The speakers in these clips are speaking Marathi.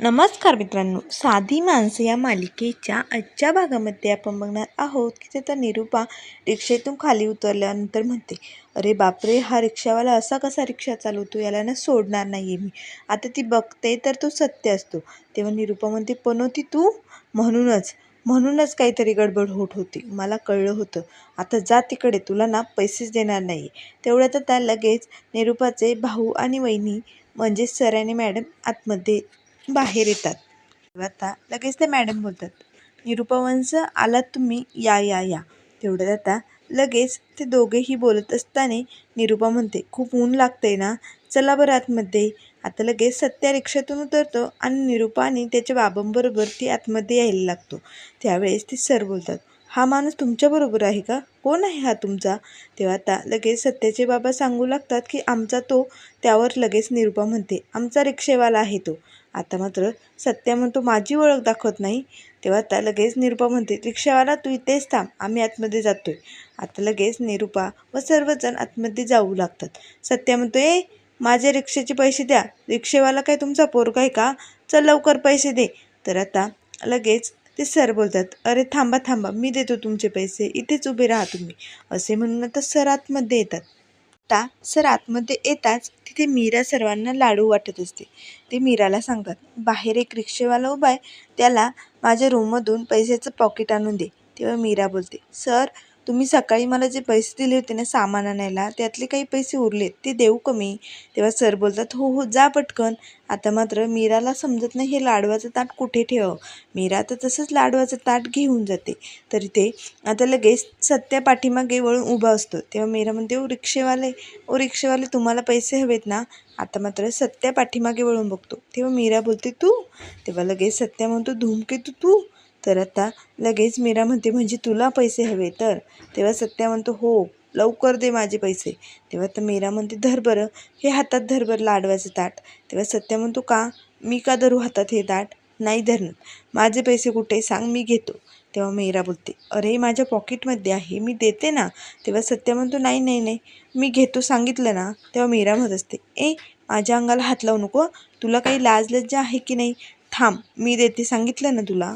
नमस्कार मित्रांनो साधी माणसं या मालिकेच्या आजच्या भागामध्ये आपण बघणार आहोत की तिथं निरूपा रिक्षेतून खाली उतरल्यानंतर म्हणते अरे बापरे हा रिक्षावाला असा कसा रिक्षा चालवतो याला ना सोडणार नाही आहे मी. आता ती बघते तर तो सत्य असतो. तेव्हा निरूपा म्हणते पनोती तू? म्हणूनच म्हणूनच काहीतरी गडबड होत होती. मला कळलं होतं. आता जा तिकडे तुला ना पैसेच देणार नाही तेवढ्यात त्या लगेच निरूपाचे भाऊ आणि वहिनी म्हणजे सर आणि मॅडम आतमध्ये बाहेर येतात. तेव्हा आता लगेच ते मॅडम बोलतात निरुपवंश आलात तुम्ही? या या या. तेवढ्यात आता लगेच ते दोघेही बोलत असताना निरुपा म्हणते खूप ऊन लागतंय ना? चला बरं आतमध्ये. आता लगेच सत्या रिक्षातून उतरतो आणि निरुपाने त्याच्या बाबांबरोबर ती आतमध्ये यायला लागतो. त्यावेळेस ते सर बोलतात हा माणूस तुमच्याबरोबर आहे का? कोण आहे हा तुमचा? तेव्हा आता लगेच सत्याचे बाबा सांगू लागतात की आमचा तो त्यावर लगेच निरुपा म्हणते आमचा रिक्षेवाला आहे तो. आता मात्र सत्या म्हणतो माझी ओळख दाखवत नाही. तेव्हा आता लगेच निरुपा म्हणते रिक्षावाला तू इथेच थांब आम्ही आतमध्ये जातोय. आता लगेच निरुपा व सर्वजण आतमध्ये जाऊ लागतात. सत्या म्हणतो ए माझ्या रिक्षेचे पैसे द्या. रिक्षेवाला काय तुमचा पोरगा आहे का? चल लवकर पैसे दे. तर आता लगेच ते सर बोलतात अरे थांबा थांबा मी देतो तुमचे पैसे. इथेच उभे राहा तुम्ही. असे म्हणून आता सर आतमध्ये येतात. आता सर आतमध्ये येताच तिथे मीरा सर्वांना लाडू वाटत असते. ते मीराला सांगतात बाहेर एक रिक्षेवाला उभा आहे त्याला माझ्या रूममधून पैशाचं पॉकेट आणून दे. तेव्हा मीरा बोलते सर तुम्ही सकाळी मला जे पैसे दिले होते ना सामान आणायला त्यातले काही पैसे उरलेत ते देऊ कमी तेव्हा सर बोलतात हो हो जा पटकन. आता मात्र मीराला समजत नाही हे लाडवाचं ताट कुठे ठेव? मीरा तर तसंच लाडवाचं ताट घेऊन जाते. तरी ते आता लगेच सत्या पाठीमागे वळून उभा असतो. तेव्हा मीरा म्हणते ओ रिक्षेवाले ओ रिक्षेवाले तुम्हाला पैसे हवेत ना? आता मात्र सत्या पाठीमागे वळून बघतो. तेव्हा मीरा बोलते तू? तेव्हा लगेच सत्या म्हणतो धूमकेतू तू? तर आता लगेच मीरा म्हणते म्हणजे तुला पैसे हवे तर? तेव्हा सत्या म्हणतो हो लवकर दे माझे पैसे. तेव्हा तर मीरा म्हणते धर बरं हे हातात धर बरं लाडवाचं ताट. तेव्हा सत्या म्हणतो का? मी का धरू हातात हे ताट? नाही धरणार. माझे पैसे कुठे सांग मी घेतो. तेव्हा मीरा बोलते अरे माझ्या पॉकेटमध्ये आहे मी देते ना. तेव्हा सत्या म्हणतो नाही नाही नाही मी घेतो सांगितलं ना. तेव्हा मीरा म्हणत असते ए माझ्या अंगाला हात लावू नको तुला काही लाज लज्जा आहे की नाही? थांब मी देते सांगितलं ना तुला.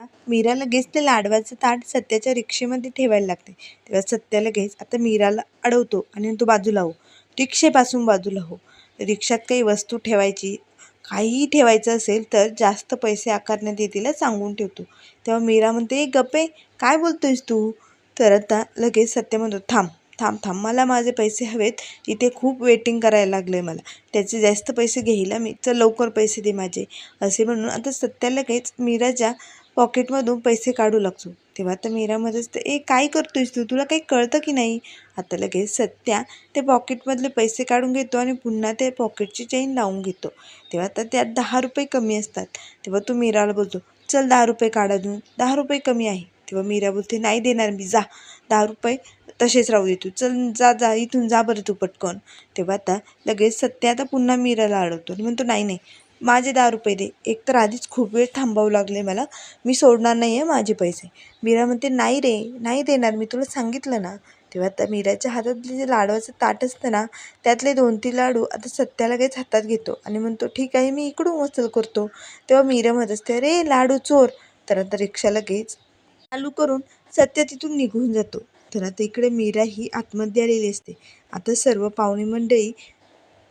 मीरा लगेच ते लाडवाचं ताट सत्याच्या रिक्षेमध्ये ठेवायला लागते. तेव्हा सत्या लगेच आता मीराला अडवतो आणि तो बाजूला हो. रिक्षेपासून बाजूला हो. रिक्षात काही वस्तू ठेवायची काहीही ठेवायचं असेल तर जास्त पैसे आकारण्यात येतील सांगून ठेवतो. तेव्हा मीरा म्हणते गप्पे काय बोलतोयस तू? तर आता लगेच सत्य म्हणतो थांब थांब थांब मला माझे पैसे हवेत. इथे खूप वेटिंग करायला लागलं मला. त्याचे जास्त पैसे घेईल मी चल लवकर पैसे दे माझे. असे म्हणून आता सत्या लगेच मीराच्या पॉकेटमधून पैसे काढू लागतो. तेव्हा आता मीरामध्येच तर ए काय करतोयस तू? तुला काही कळतं की नाही? आता लगेच सत्या ते पॉकेटमधले पैसे काढून घेतो आणि पुन्हा ते पॉकेटची चेन लावून घेतो. तेव्हा आता त्यात दहा रुपये कमी असतात. तेव्हा तो मीराला बोलतो चल दहा रुपये काढा देऊन. दहा रुपये कमी आहे. तेव्हा मीरा बोलते नाही देणार मी जा. दहा रुपये तसेच राहू दे तू. चल जा जा इथून जा बरं तू पटकन. तेव्हा आता लगेच सत्या आता पुन्हा मीराला अडवतो आणि म्हणतो नाही नाही. माझे दहा रुपये दे. एक तर आधीच खूप वेळ थांबावं लागले मला. मी सोडणार नाही आहे माझे पैसे. मीरा म्हणते नाही रे नाही देणार. मी तुला सांगितलं ना. तेव्हा त्या मीराच्या हातातले जे लाडवाचं ताट असतं ना त्यातले दोन तीन लाडू आता सत्या लगेच हातात घेतो आणि म्हणतो ठीक आहे मी इकडून वसल करतो. तेव्हा मीरा म्हणत असते अरे लाडू चोर. तर आता रिक्षा लगेच चालू करून सत्य तिथून निघून जातो. तर आता इकडे मीरा ही आतमध्ये आलेली असते. आता सर्व पाहुणे मंडळी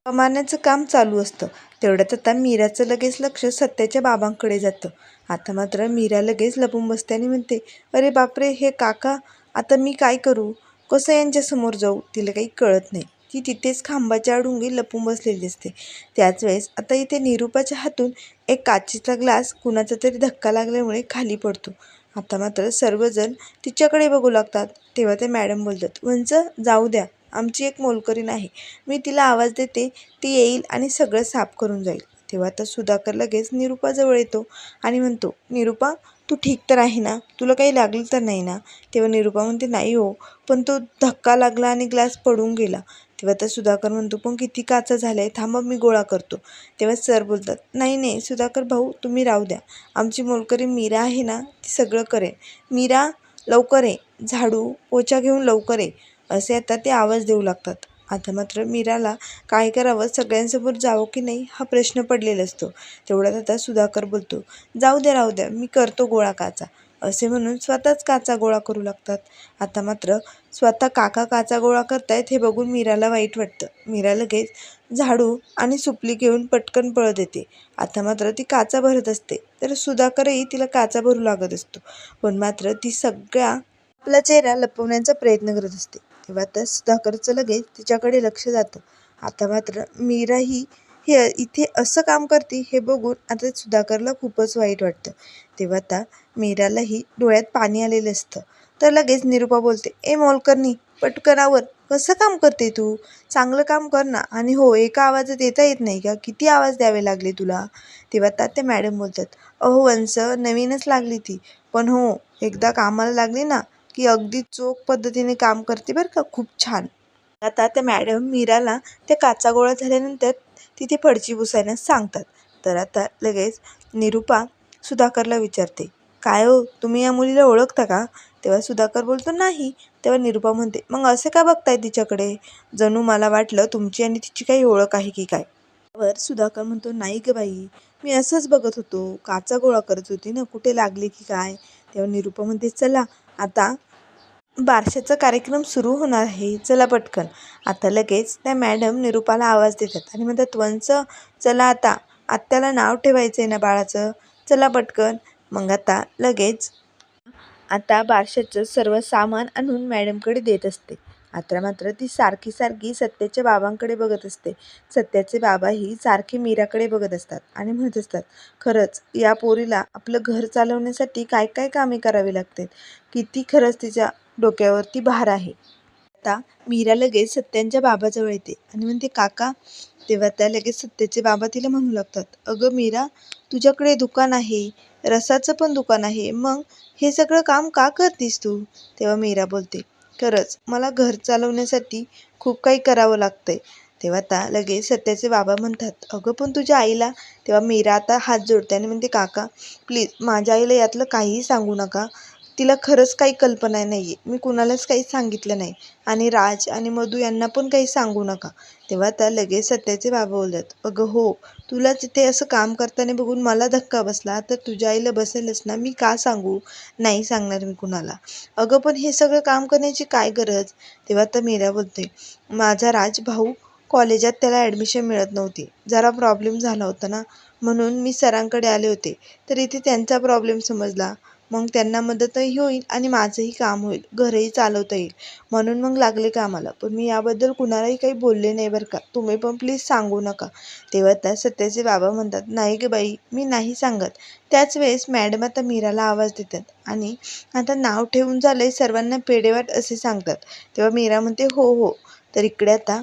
कमाण्याचं काम चालू असतं. तेवढ्यात आता मीराचं लगेच लक्ष सत्याच्या बाबांकडे जातं. आता मात्र मीरा लगेच लपून बसते आणि म्हणते अरे बापरे हे काका आता मी काय करू? कसं यांच्यासमोर जाऊ? तिला काही कळत नाही. ती तिथेच खांबाच्या अडुंगी लपून बसलेली असते. त्याच वेळेस आता इथे निरूपाच्या हातून एक काचेचा ग्लास कुणाचा तरी धक्का लागल्यामुळे खाली पडतो. आता मात्र सर्वजण तिच्याकडे बघू लागतात. तेव्हा ते मॅडम बोलतात वंच जाऊ द्या. आमची एक मोलकरीण आहे मी तिला आवाज देते ती येईल आणि सगळं साफ करून जाईल. तेव्हा तर सुधाकर लगेच निरूपाजवळ येतो आणि म्हणतो निरूपा तू ठीक तर आहे ना? तुला काही लागलं तर नाही ना? तेव्हा निरूपा म्हणते नाही हो पण तो धक्का लागला आणि ग्लास पडून गेला. तेव्हा तर सुधाकर म्हणतो पण किती काचा झाल्या आहे थांबा मी गोळा करतो. तेव्हा सर बोलतात नाही नाही सुधाकर भाऊ तुम्ही राहू द्या. आमची मोलकरी मीरा आहे ना ती सगळं करेन. मीरा लवकर ये. झाडू पोचा घेऊन लवकर ये. असे आता ते आवाज देऊ लागतात. आता मात्र मीराला काय करावं सगळ्यांसमोर जावं की नाही हा प्रश्न पडलेला असतो. तेवढ्यात आता सुधाकर बोलतो जाऊ द्या राहू द्या मी करतो गोळा काचा. असे म्हणून स्वतःच काचा गोळा करू लागतात. आता मात्र स्वतः काका काचा गोळा करतायत हे बघून मीराला वाईट वाटतं. मीरा लगेच झाडू आणि सुपली घेऊन पटकन पळत येते. आता मात्र ती काचा भरत असते तर सुधाकरही तिला काचा भरू लागत असतो. पण मात्र ती सगळ्या आपला चेहरा लपवण्याचा प्रयत्न करत असते. तेव्हा त्या सुधाकरचं लगेच तिच्याकडे लक्ष जातं. आता मात्र मीरा ही हे इथे असं काम करते हे बघून आता सुधाकरला खूपच वाईट वाटतं. तेव्हा आता मीरालाही डोळ्यात पाणी आलेलं असतं. तर लगेच निरूपा बोलते ए मोलकरणी पटकनावर कसं काम करते तू? चांगलं काम कर ना. आणि हो एका आवाजात येता येत नाही का? किती आवाज द्यावे लागले तुला? तेव्हा आता ते मॅडम बोलतात अहो वंस नवीनच लागली ती. पण हो एकदा कामाला लागली ना की अगदी चोख पद्धतीने काम करते बरं का खूप छान. आता त्या मॅडम मीराला त्या काचा गोळा झाल्यानंतर तिथे फडची पुसायला सांगतात. तर आता लगेच निरूपा सुधाकरला विचारते काय हो तुम्ही या मुलीला ओळखता का? तेव्हा सुधाकर बोलतो नाही. तेव्हा निरूपा म्हणते मग असे का बघताय तिच्याकडे? जणू मला वाटलं तुमची आणि तिची काही ओळख आहे की काय? वर सुधाकर म्हणतो नाही ग बाई मी असंच बघत होतो. काचा गोळा करत होती ना कुठे लागली की काय? तेव्हा निरूपा म्हणते चला आता बारशाचा कार्यक्रम सुरू होणार आहे. चला पटकन. आता लगेच त्या मॅडम निरूपाला आवाज देतात आणि म्हणतात वंचं चला आता. आत्याला नाव ठेवायचं आहे ना बाळाचं? चला पटकन. मग आता लगेच आता बारशाचं सर्व सामान आणून मॅडमकडे देत असते. आता मात्र ती सारखी सारखी सत्याच्या बाबांकडे बघत असते. सत्याचे बाबाही सारखे मीराकडे बघत असतात आणि म्हणत असतात खरंच या पोरीला आपलं घर चालवण्यासाठी काय काय कामे करावी लागतात किती खरंच तिच्या डोक्यावरती भार आहे. आता मीरा लगेच सत्यांच्या बाबाजवळ येते आणि म्हणते काका तेव्हा त्या लगेच सत्याचे बाबा तिला म्हणू लागतात अगं मीरा तुझ्याकडे दुकान आहे रसाचं पण दुकान आहे मग हे सगळं काम का करतीस तू? तेव्हा मीरा बोलते खरंच मला घर चालवण्यासाठी खूप काही करावं लागतंय. तेव्हा आता लगेच सत्याचे बाबा म्हणतात अगं पण तुझ्या आईला तेव्हा मीरा आता हात जोडते आणि म्हणते काका प्लीज माझ्या आईला यातलं काहीही सांगू नका तिला खरंच काही कल्पना नाही आहे मी कुणालाच काही सांगितलं नाही. आणि राज आणि मधू यांना पण काही सांगू नका. तेव्हा त्या लगेच सत्याचे बाबा बोलतात अगं हो तुला तिथे असं काम करताना बघून मला धक्का बसला. तर तुझ्या आईला बसेलच ना मी का सांगू? नाही सांगणार मी कुणाला. अगं पण हे सगळं काम करण्याची काय गरज? तेव्हा तर मीरा बोलते माझा राज भाऊ कॉलेजात त्याला ॲडमिशन मिळत नव्हती. जरा प्रॉब्लेम झाला होता ना. म्हणून मी सरांकडे आले होते. तर इथे त्यांचा प्रॉब्लेम समजला. मग त्यांना मदतही होईल आणि माझंही काम होईल. घरही चालवता येईल. म्हणून मग लागले कामाला. पण मी याबद्दल कुणालाही काही बोलले नाही बरं का. तुम्ही पण प्लीज सांगू नका. तेव्हा त्या सत्याचे बाबा म्हणतात नाही ग बाई मी नाही सांगत. त्याच वेळेस मॅडम आता मीराला आवाज देतात आणि आता नाव ठेवून झालंय सर्वांना पेडेवाट असे सांगतात. तेव्हा मीरा म्हणते हो हो. तर इकडे आता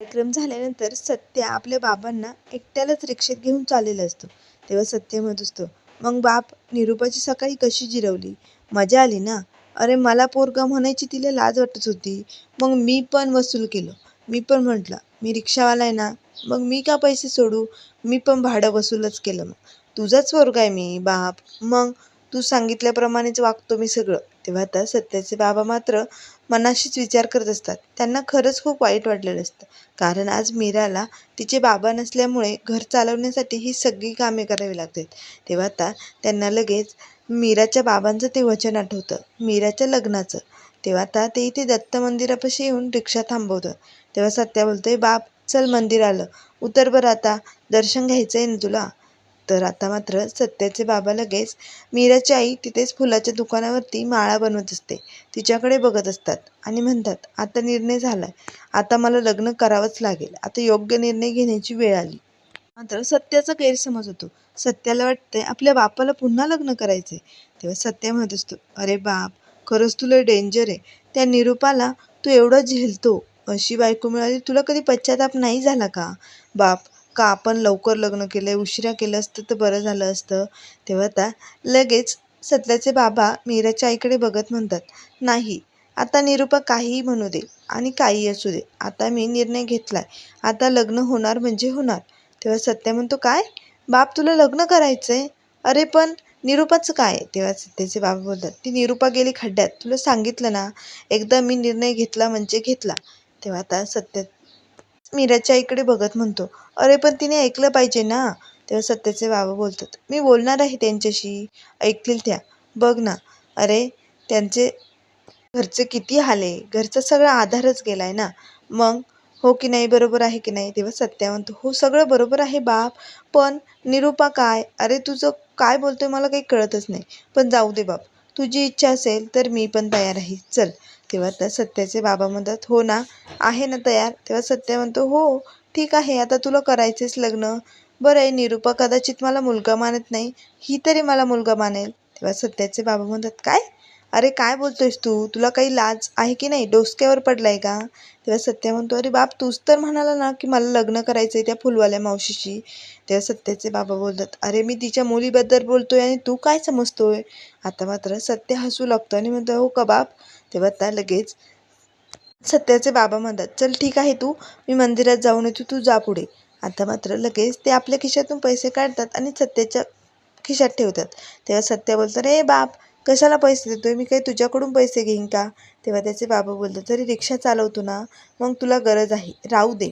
कार्यक्रम झाल्यानंतर सत्य आपल्या बाबांना एकट्यालाच रिक्षेत घेऊन चाललेला असतो. तेव्हा सत्य म्हणत असतो मग बाप निरूपाची सकाळी कशी जिरवली? मजा आली ना? अरे मला पोरगा म्हणायची तिला लाज वाटत होती. मग मी पण वसूल केलं. मी पण म्हटलं मी रिक्षावाला आहे ना? मग मी का पैसे सोडू? मी पण भाडं वसूलच केलं मग. तुझाच पोरगा आहे मी बाप. मग तू सांगितल्याप्रमाणेच वागतो मी सगळं. तेव्हा आता सत्याचे बाबा मात्र मनाशीच विचार करत असतात. त्यांना खरंच खूप वाईट वाटलेलं असतं. कारण आज मीराला तिचे बाबा नसल्यामुळे घर चालवण्यासाठी ही सगळी कामे करावी लागतात. तेव्हा आता त्यांना लगेच मीराच्या बाबांचं ते वचन आठवतं. मीराच्या लग्नाचं. तेव्हा आता ते इथे दत्त मंदिरापाशी येऊन रिक्षा थांबवतं. तेव्हा सत्या बोलतोय बाप चल मंदिर आलं. उतर बरं आता. दर्शन घ्यायचं आहे ना तुला? तर आता मात्र सत्याचे बाबा लगेच मीराची आई तिथेच फुलाच्या दुकानावरती माळा बनवत असते. तिच्याकडे बघत असतात आणि म्हणतात आता निर्णय झाला आता मला लग्न करावंच लागेल. आता योग्य निर्णय घेण्याची वेळ आली. मात्र सत्याचा गैरसमज होतो. सत्याला वाटते आपल्या बापाला पुन्हा लग्न करायचे तेव्हा सत्य म्हणत असतो अरे बाप खरंच तुला डेंजर आहे. त्या निरूपाला तू एवढं झेलतो. अशी बायको मिळाली तुला कधी पश्चाताप नाही झाला का? बाप का आपण लवकर लग्न केलं उशिरा केलं असतं तर बरं झालं असतं. तेव्हा आता लगेच सत्याचे बाबा मीराच्या आईकडे बघत म्हणतात नाही आता निरूपा काहीही म्हणू दे आणि काही असू दे. आता मी निर्णय घेतलाय. आता लग्न होणार म्हणजे होणार. तेव्हा सत्य म्हणतो काय? बाप तुला लग्न करायचंय? अरे पण निरूपाचं काय? तेव्हा सत्याचे बाबा बोलतात ती निरूपा गेली खड्ड्यात. तुला सांगितलं ना एकदा मी निर्णय घेतला म्हणजे घेतला. तेव्हा आता सत्य मीराच्या इकडे बघत म्हणतो अरे पण तिने ऐकलं पाहिजे ना? तेव्हा सत्याचे बाबा बोलतात मी बोलणार आहे त्यांच्याशी ऐकतील त्या. बघ ना अरे त्यांचे घरचे किती हाले घरचा सगळा आधारच गेलाय ना. मग हो की नाही बरोबर आहे की नाही? तेव्हा सत्या म्हणतो हो सगळं बरोबर आहे बाप पण निरूपा काय? अरे तुझं काय बोलतोय मला काही कळतच नाही. पण जाऊ दे बाप. तुझी इच्छा असेल तर मी पण तयार आहे. चल तेव्हा त्या सत्याचे बाबा म्हणतात हो ना आहे ना तयार. तेव्हा सत्या म्हणतो हो ठीक आहे आता तुला करायचेच लग्न. बरं आहे निरूपा कदाचित मला मुलगा मानत नाही ही तरी मला मुलगा मानेल. तेव्हा सत्याचे बाबा म्हणतात काय? अरे काय बोलतोयस तू? तुला काही लाज आहे की नाही? डोसक्यावर पडलाय का? तेव्हा सत्या म्हणतो अरे बाप तूच तर म्हणाला ना की मला लग्न करायचं आहे त्या फुलवाल्या मावशीशी. तेव्हा सत्याचे बाबा बोलतात अरे मी तिच्या मुलीबद्दल बोलतोय आणि तू काय समजतोय? आता मात्र सत्य हसू लागतो आणि म्हणतो हो का बाप? तेव्हा त्या लगेच सत्याचे बाबा म्हणतात चल ठीक आहे तू. मी मंदिरात जाऊन येतो. तू जा पुढे. आता मात्र लगेच ते आपल्या खिशातून पैसे काढतात आणि सत्याच्या खिशात ठेवतात. तेव्हा सत्य बोलतं रे बाप कशाला पैसे देतोय? मी काही तुझ्याकडून पैसे घेईन का? तेव्हा त्याचे बाबा बोलतात तरी रिक्षा चालवतो ना मग तुला गरज आहे. राहू दे.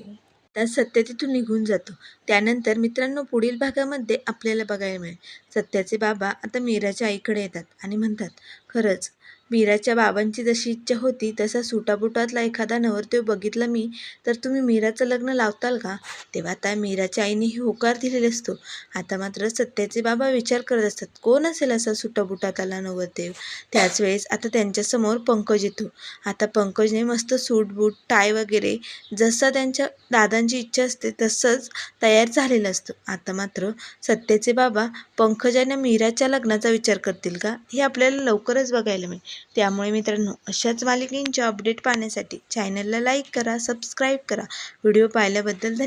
तर सत्य तिथून निघून जातो. त्यानंतर मित्रांनो पुढील भागामध्ये आपल्याला बघायला मिळेल. सत्याचे बाबा आता मीराच्या आईकडे येतात आणि म्हणतात खरंच मीराच्या बाबांची जशी इच्छा होती तसा सुटाबुटातला एखादा नवरदेव बघितला मी तर तुम्ही मीराचं लग्न लावताल का? तेव्हा त्या मीराच्या आईनेही होकार दिलेला असतो. आता मात्र सत्याचे बाबा विचार करत असतात कोण असेल असा सुटाबुटात आला नवरदेव? त्याच वेळेस आता त्यांच्यासमोर पंकज येतो. आता पंकजने मस्त सूट बूट टाय वगैरे जसा त्यांच्या दादांची इच्छा असते तसंच तयार झालेलं असतं. आता मात्र सत्याचे बाबा पंकजाने मीराच्या लग्नाचा विचार करतील का? हे आपल्याला लवकरच बघायला मिळेल. त्यामुळे मित्रांनो अशाच मालिकेंचे अपडेट पाहण्यासाठी चॅनलला लाईक करा सबस्क्राईब करा. व्हिडिओ पाहिल्याबद्दल धन्यवाद.